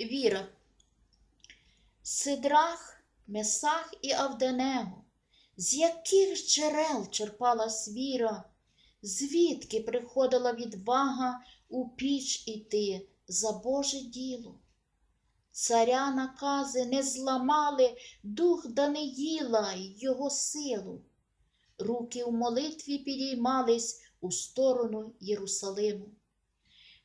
віра. Сидрах, Месах і Авденего, з яких джерел черпалась віра, звідки приходила відвага у піч іти за Боже діло? Царя накази не зламали дух Даниїла й його силу. Руки в молитві підіймались у сторону Єрусалиму.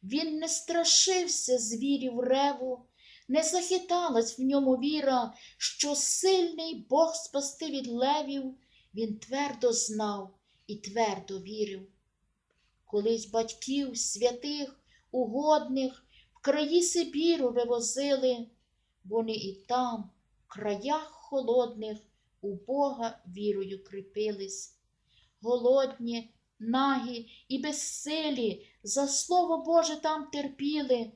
Він не страшився звірів реву, не захиталась в ньому віра, що сильний Бог спасти від левів, він твердо знав і твердо вірив. Колись батьків святих, угодних, в краї Сибіру вивозили, вони і там, в краях холодних, у Бога вірою кріпились. Голодні, нагі і безсилі за слово Боже там терпіли,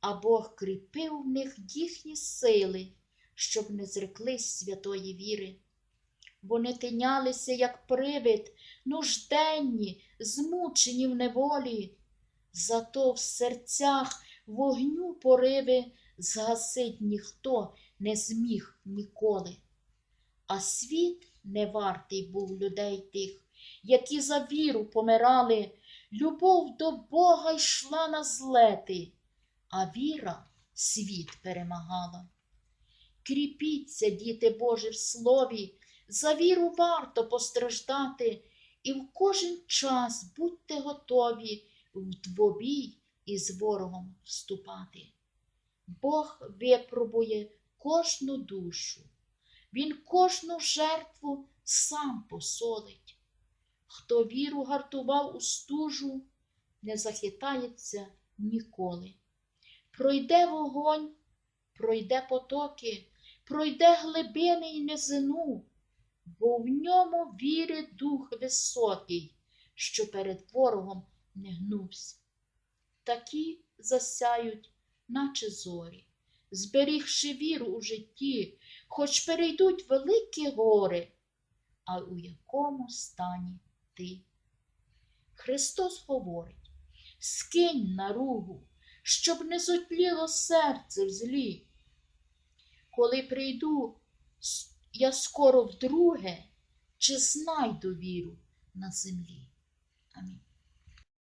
а Бог кріпив в них їхні сили, щоб не зреклись святої віри. Вони тинялися, як привид, нужденні, змучені в неволі, зато в серцях вогню пориви згасить ніхто не зміг ніколи. А світ не вартий був людей тих, які за віру помирали, любов до Бога йшла на злети, а віра світ перемагала. Кріпіться, діти Божі, в слові, за віру варто постраждати, і в кожен час будьте готові в двобій із ворогом вступати. Бог випробує кожну душу, Він кожну жертву сам посолить. Хто віру гартував у стужу, не захитається ніколи. Пройде вогонь, пройде потоки, пройде глибини й низину, бо в ньому віри дух високий, що перед ворогом не гнувся. Такі засяють, наче зорі, зберігши віру у житті, хоч перейдуть великі гори, а у якому стані ти. Христос говорить: скинь на ругу, щоб не зотліло серце в злі. Коли прийду я скоро вдруге, чи знайду віру на землі. Амінь.